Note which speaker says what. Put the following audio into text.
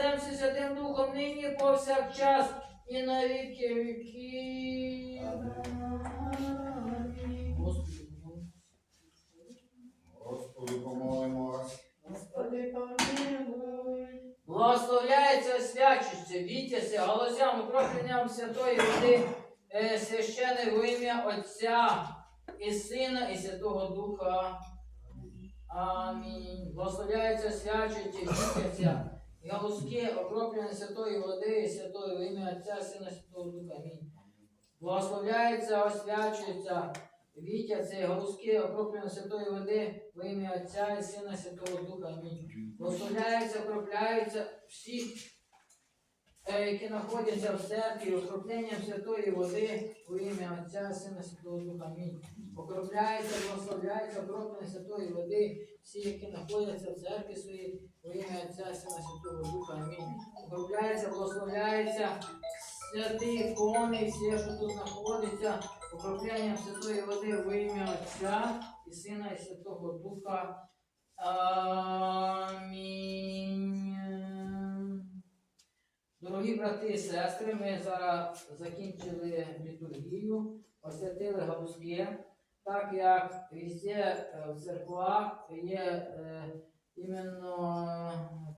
Speaker 1: Отцем всі Святим Духом, нині повсякчас і на віки віків. Господи.
Speaker 2: Господи, помолимось.
Speaker 3: Господи, помилуй.
Speaker 1: Благословляється, свячиться, вітяся, голосям, укропленням Святої води, е, священе в ім'я Отця і Сина, і Святого Духа. Амінь. Благословляється, свячиться, вітяться, і галузки, окроплені Святої води і Святої в ім'я Отця, Сина, Святого Духа. Амінь. Благословляється, освячується, вітяться, і галузки, окроплені Святої води в ім'я Отця і Сина, Святого Духа. Амінь. Благословляються, окропляються всі, е, які знаходяться в церкві, окропленням святої води у ім'я Отця, Сина Святого Духа. Амінь. Окропляються, благословляються, окроплення святої води, всі, які знаходяться в церкві своїй, Отця, Святого Духа. Амінь. Окропляються, благословляються святі ікони, всі, що тут знаходяться, окропленням святої води в ім'я Отця і Сина і Святого Духа. Амінь. Дорогі брати і сестри, ми зараз закінчили літургію, освятили галузки, так як везде е, в церквах є е, іменно